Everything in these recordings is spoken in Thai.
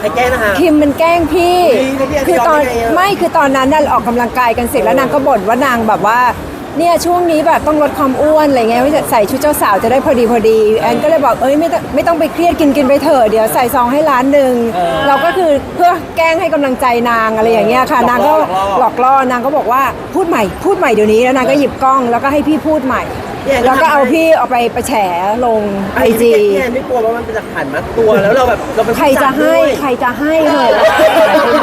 ใครแกล้งนะคะ คิมมันแกล้งพี่พี่พี่คือตอนยอมได้ไงอะ ไม่คือตอนนั้นน่ะออกกำลังกายกันเสร็จแล้วนางก็บ่นว่านางแบบว่าเนี่ยช่วงนี้แบบต้องลดความอ้วนอะไรเงี้ยว่าจะใส่ชุดเจ้าสาวจะได้พอดีพอดีแอนก็เลยบอกเอ้ยไม่ต้องไม่ต้องไปเครียดกินกินไปเถอะเดี๋ยวใส่ซองให้ร้านหนึ่งเราก็คือเพื่อแกล้งให้กำลังใจนางอะไรอย่างเงี้ยค่ะ นางก็หลอกล่อนางก็บอกว่าพูดใหม่พูดใหม่เดี๋ยวนี้แล้วนางก็หยิบกล้องแล้วก็ให้พี่พูดใหม่ แล้วก็เอาพี่เอาไปประแฉลงไอจีพี่แอนไม่กลัวว่ามันเป็นหลักฐานมัดตัวแล้วเราแบบเราเป็นใครจะให้ใครจะให้เหรอ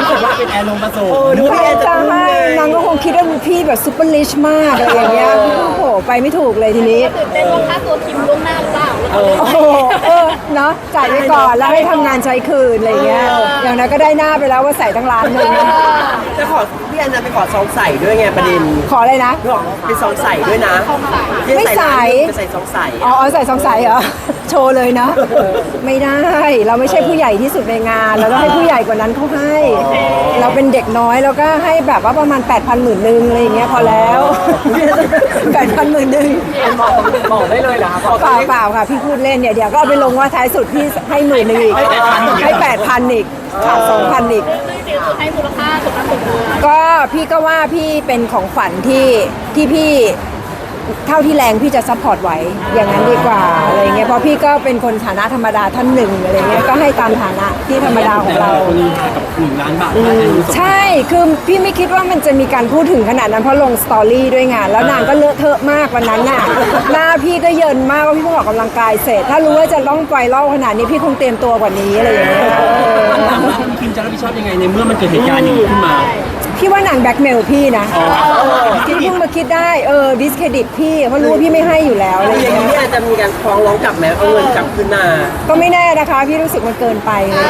รู้สึกว่าเป็นแอนลงมาสูเออดูใครพี่แอนจะจะรู้ให้ไงนางก็คงคิดว่าพี่แบบซูเปอร์ลิชมากอะไรอย่างเงี้ยโอ้โหไปไม่ถูกเลยทีนี้ ตื่นเต้นว่าค่าตัวคิมล่วงหน้าหรือเปล่า แล้วก็โอ้โหเออเนาะจ่ายไปก่อนแล้วให้ทำงานใช้คืนอะไรเงี้ยอย่างนั้นก็ได้หน้าไปแล้วว่าใส่ตั้งร้านหนึงจะขอพี่แอนจะไปขอซองใส่ด้วยไงประเด็นขอเลยนะบอกเป็นซองใส่ด้วยนะไม่ใส่ จะใส่ซองใส่อ๋อเอาใส่สองสายเหรอ โชว์เลยนะ ไม่ได้ เราไม่ใช่ผู้ใหญ่ที่สุดในงาน เราต้องให้ผู้ใหญ่กว่านั้นเขาให้ เราเป็นเด็กน้อยเราก็ให้แบบว่าประมาณ 8 0 0 0หมื่นหนึ่งอะไรอย่างเงี้ยพอแล้วแปดพันหมื่นหนึ่งบอกได้เลยเหรอครับเปล่าเปล่าค่ะพี่พูดเล่นเนี่ยเดี๋ยวก็เอาไปลงว่าท้ายสุดพี่ให้หมื่นหนึ่งอีกให้แปดพันอีกขาดสองพันอีกจริงๆคือให้มูลค่าสมน้ำสมเนื้อก็พี่ก็ว่าพี่เป็นของขวัญที่ที่พี่ เท่าที่แรงพี่จะซัพพอร์ตไหวอย่างนั้นดีกว่าอะไรเงี้ยเพราะพี่ก็เป็นคนฐานะธรรมดาท่านหนึ่งอะไรเงี้ยก็ให้ตามฐานะที่ธรรมดาของเราคนนี้กับหนึ่งล้านบาทนะแอนรู้สึกใช่ คือพี่ไม่คิดว่ามันจะมีการพูดถึงขนาดนั้นเพราะลงสตอรี่ด้วยไงาน แล้วนางก็เลอะเทอะมากวันนั้นน่ะหน้าพี่ก็เยินมากว่าพี่เพิ่งออกกำลังกายเสร็จ ถ้ารู้ว่าจะต้องไฟเล่าขนาดนี้พี่คงเตรียมตัวกว่านี้อะไรอย่างเงี้ยเออคุณคิมจะรับผิดชอบยังไงในเมื่อมันเกิดเหตุการณ์อย่างนี้ขึ้นมา พี่ว่านางแบล็กเมลพี่นะพี่เพิ่งมาคิดได้เออดิสเครดิตพี่เพราะรู้ว่าพี่ไม่ให้อยู่แล้วอะไรออย่างย่างนี้เงี้ยพี่แอนจะมีการฟ้องร้องกลับไหมเอาเงินกลับคืนมาก็ไม่แน่นะคะ พี่รู้สึกมันเกินไปเลย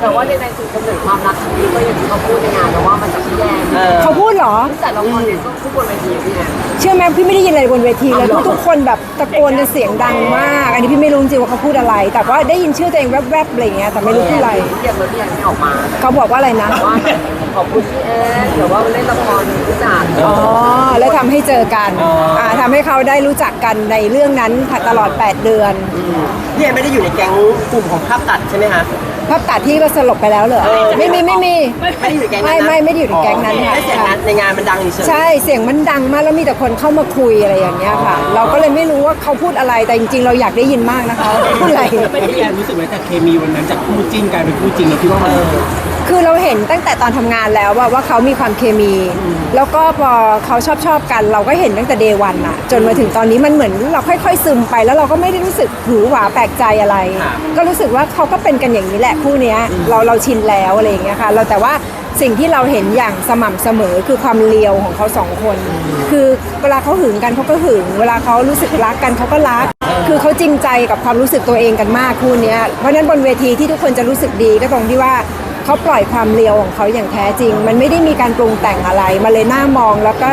แต่ว่าในในจุดกำเนิดความรักครั้งนี้ก็อย่างที่เขาพูดในงานนะว่ามันจะพี่แย่เออเขาพูดเหรอ แต่ละคนเนี่ยก็ทุกคนเวทีพี่แอน เชื่อไหมพี่ไม่ได้ยินอะไรบนเวทีเลยทุกคนแบบตะโกนกันเสียงดังมาก อันนี้พี่ไม่รู้จริงว่าเขาพูดอะไร แต่ว่าได้ยินชื่อตัวเองแวบๆอะไรอย่างเงี้ยแต่ไม่รู้พูดอะไรเรียกเลยพี่แอนไม่ออกมาเขาบอกว่าอะไรนะว่าขอบคุณพี่แอนหรือว่าเล่นละครรู้จักอ๋อแล้วทำให้เจอกันอ่าทำให้เขาได้รู้จักกันในเรื่องนั้นตลอด 8 เดือนพี่แอนไม่ได้อยู่ในแก๊งกลุ่มของภาพตัดใช่ไหมคะภาพตัดที่ก็สลบไปแล้วเหรอไม่มีไม่มีไม่ได้อยู่ในแก๊งนั้นไม่นะไม่ไม่ได้อยู่ในแก๊งนั้นค่ะแค่เสียงนั้นในงานมันดังเฉยๆใช่เสียงมันดังมากแล้วมีแต่คนเข้ามาคุยอะไรอย่างเงี้ยค่ะ เราก็เลยไม่รู้ว่าเขาพูดอะไรแต่จริง ๆ เราอยากได้ยินมากนะคะพูดอะไรพี่แอนรู้สึกไหมแต่เคมีวันนั้นจากคู่จิ้นกลายเป็นคู่จริงเราคิดว่ามัน คือเราเห็นตั้งแต่ตอนทำงานแล้วว่าว่าเขามีความเคมี แล้วก็พอเขาชอบชอบกัน เราก็เห็นตั้งแต่เดวันอะจนมาถึงตอนนี้มันเหมือนเราค่อย ๆ ซึมไปแล้วเราก็ไม่ได้รู้สึกหือหวาแปลกใจอะไร ก็รู้สึกว่าเขาก็เป็นกันอย่างนี้แหละคู่เนี้ยเราเราชินแล้วอะไรอย่างเงี้ยค่ะเราแต่ว่าสิ่งที่เราเห็นอย่างสม่ำเสมอคือความเลียวของเขาสองคน คือเวลาเขาหึงกันเขาก็หึง เวลาเขารู้สึกรักกันเขาก็รัก คือเขาจริงใจกับความรู้สึกตัวเองกันมากคู่เนี้ยเพราะฉะนั้นบนเวทีที่ทุกคนจะรู้สึกดีก็ตรงที่ว่า เขาปล่อยความเลียวของเขาอย่างแท้จริง มันไม่ได้มีการปรุงแต่งอะไรมาเลยหน้ามองแล้วก็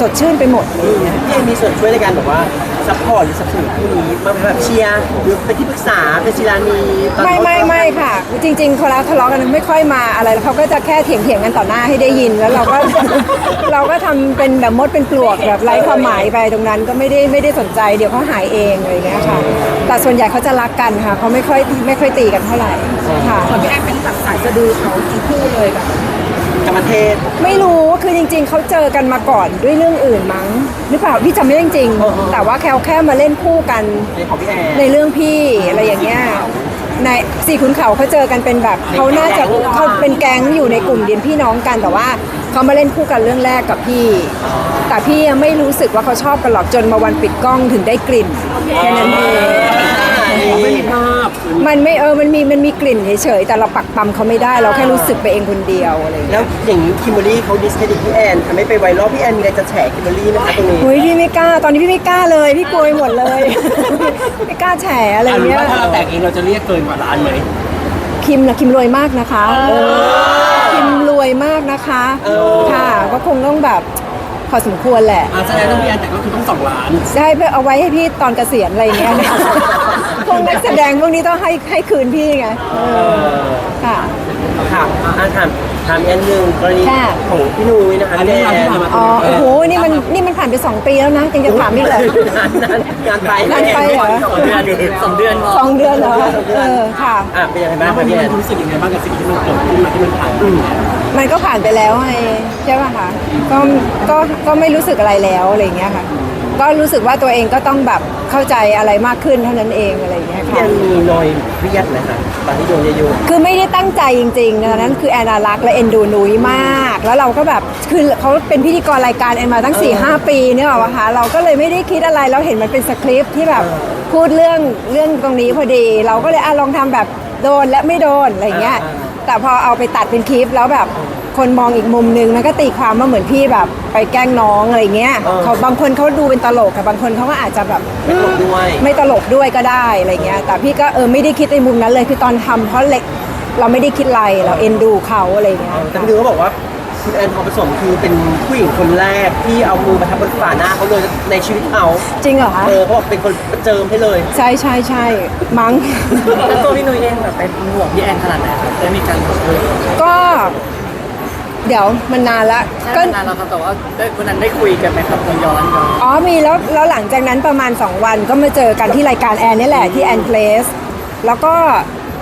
สดชื่นไปหมด พี่แอมีส่วนช่วยในการแบบว่า ซัพพอร์ตหรือสนับสนุนคู่นี้มาแบบเชียร์หรือเป็นที่ปรึกษาเป็นศิลานีตอนไม่เขาไม่ไม่ค่ะ จริงๆคนเราทะเลาะกันไม่ค่อยมาอะไรแล้วเขาก็จะแค่เถียงเถียงๆกันต่อหน้าให้ได้ยินแล้วเราก็ เราก็ทำเป็นแบบมดเป็นปลวกแบบไร้ความหมายไปตรงนั้นก็ไม่ได้ไม่ได้สนใจเดี๋ยวเขาหายเองอะไรอย่างเงี้ยค่ะ แต่ส่วนใหญ่เขาจะรักกันค่ะเขาไม่ค่อยไม่ค่อยตีกันเท่าไหร่ค่ะ พี่แอนเป็นแบบสายสะดือเขาทั้งคู่เลยแบบ กรรมเทศ ไม่รู้คือจริง ๆ เขาเจอกันมาก่อนด้วยเรื่องอื่นมั้ง หรือเปล่าพี่จำไม่ได้จริงเออเออๆแต่ว่าแค่แค่มาเล่นคู่กันในของพี่แอน ในเรื่องพี่อะไรอย่างเงี้ยในสี่ขุนเขาเขาเจอกันเป็นแบบเขาน่าจะเขาเป็นแก๊งอยู่ในกลุ่มเดียนพี่น้องกันแต่ว่าเขามาเล่นคู่กันเรื่องแรกกับพี่ แต่พี่ยังไม่รู้สึกว่าเขาชอบกันหรอกจนมาวันปิดกล้องถึงได้กลิ่นแค่นั้นเองไม่มีภาพ มันไม่เออมันมีมันมีกลิ่นเฉยๆแต่เราปักปั๊มเขาไม่ได้เราแค่รู้สึกไปเองคนเดียวอะไรอย่างเงี้ยแล้วอย่างนี้คิมเบอรรี่เขาดิสเครดิตพี่แอนทำให้ไปไวรัลพี่แอนมีอะไรจะแฉคิมเบอรรี่ไหมคะตรงนี้เฮ้ยพี่ไม่กล้าตอนนี้พี่ไม่กล้าเลยพี่กลัวไปหมดเลย ไม่กล้าแฉอะไรอะหรือเงี้ย ว่าถ้าเราแตกเองเราจะเรียกเกินกว่าล้านไหม คิมนะคิมรวยมากนะคะคิมรวยมากนะคะค่ะ ก็คงต้องแบบพอสมควรแหละ อะแสดงว่าพี่แอนแต่ก็คือต้องสองล้าน จะให้เพื่อเอาไว้ให้พี่ตอนเกษียณอะไรเงี้ยนะ พวกนักแสดงพวกนี้ต้องให้ให้คืนพี่ไงเออค่ะ ค่ะอ่านถามถามอีกอันหนึ่งกรณีค่ะ ของพี่นุ้ยนะคะอันนี้เราที่ผ่านมาอ๋อโอ้โหนี่มันนี่มันผ่านไปสองปีแล้วนะยังจะถามอีกเหรอนานนานงานไปนานไปเหรอ สองเดือนสองเดือนสองเดือนเหรอเออค่ะ อะเป็นยังไงบ้าแล้งวควัรันบนี้พี่แอนมันรู้สึกยังไงบ้างกับสิ่งที่มันเกิดขึ้นมาที่มันผ่านมามันก็ผ่านไปแล้วไงใช่ป่ะคะก็ก็ก็ไม่รู้สึกอะไรแล้วอะไรอย่างเงี้ยค่ะ ก็รู้สึกว่าตัวเองก็ต้องแบบเข้าใจอะไรมากขึ้นเท่านั้นเองอะไรอย่างเงี้ยพี่ค่ะแอนมีนอยเครียดไหมคะตอนที่โดนเยอะคือไม่ได้ตั้งใจจริงๆตอนนั้นคือแอนนารักและเอ็นดูนุ้ยมาก แล้วเราก็แบบคือเขาเป็นพิธีกรรายการแอนมาตั้ง4ี่หปีเนี่ยหรอวะคะเราก็เลยไม่ได้คิดอะไรเราเห็นมันเป็นสคริปต์ที่แบบพูดเรื่องเรื่องตรงนี้พอดี เราก็เลยอะลองทำแบบโดนและไม่โดนอะไรอย่างเงี้ยแต่พอเอาไปตัดเป็นคลิปแล้วแบบ คนมองอีกมุมนึงมันก็ตีความว่าเหมือนพี่แบบไปแกล้งน้องอะไรเงี้ยเขาบางคนเขาดูเป็นตลกกับบางคนเขาก็อาจจะแบบๆไม่ตกด้วย ไม่ตลกด้วยก็ได้อะไรเงี้ยแต่พี่ก็เออไม่ได้คิดในมุมนั้นเลยคือตอนทำเพราะเล็กเราไม่ได้คิดอะไรเราเอ็นดูเขาอะไรเงี้ย แต่พี่นุ้ยก็บอกว่าคุณแอนทองผสมคือเป็นผู้หญิงคนแรกที่เอามือมาทับบนฝาหน้าเขาเลยในชีวิตเขาจริงเหรอคะเออเขาบอกเป็นคนประเจิมให้เลย ใช่ใช่ใช่มั้ง แล้วตัวพี่นุ้ยเองแบบเป็นห่วงพี่แอนขนาดไหนครับได้มีการคุยก็ เดี๋ยวมันนานละก็ก็นานแล้วครับแต่ว่าได้วันนั้นได้คุยกันไหมครับย้อนย้อน อ๋อมีแล้วแล้วหลังจากนั้นประมาณ 2 วันก็มาเจอกันที่รายการแอนนี่แหละที่แอนเพลสแล้วก็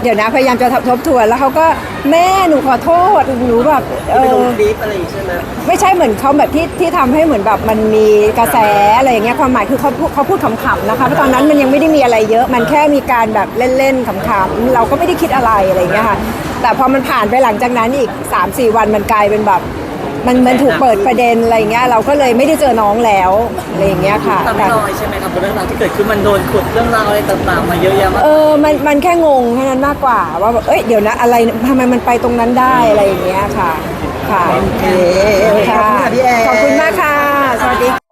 เดี๋ยวนะพยายามจะทบทวนแล้วเขาก็แม่หนูขอโทษหนูแบบเอไปลงอคลิปอะไรอย่างงี้ใช่ไหมไม่ใช่เหมือนเขาแบบที่ที่ทำให้เหมือนแบบมันมีกระแสอะไรอย่างเงี้ยความหมายคือเขาพูดเขาพูดขำๆนะคะเพราะตอนนั้นมันยังไม่ได้มีอะไรเยอะ มันแค่มีการแบบเล่นๆขำๆเราก็ไม่ได้คิดอะไรอะไรอย่างเงี้ยค่ะ แต่พอมันผ่านไปหลังจากนั้นอีก 3-4 วันมันกลายเป็นแบบ มันมันถูกเปิดประเด็นอะไรเงี้ยเราก็เลยไม่ได้เจอน้องแล้วอะไรเงี้ยค่ะตามแรอยใช่ไหมครับเรื่องราวที่เกิดขึ้นมันโดนขุดเรื่องราวอะไรต่างๆมาเยอะแยะมากเออมันมันแค่งงแค่นั้นมากกว่าว่าแบบเอ้ยเดี๋ยวนะอะไรทำไมมันไปตรงนั้นได้อะไรเงี้ยค่ะค่ะโอเคขอบคุณค่ะพี่แอนขอบคุณมากค่ะสวัสดี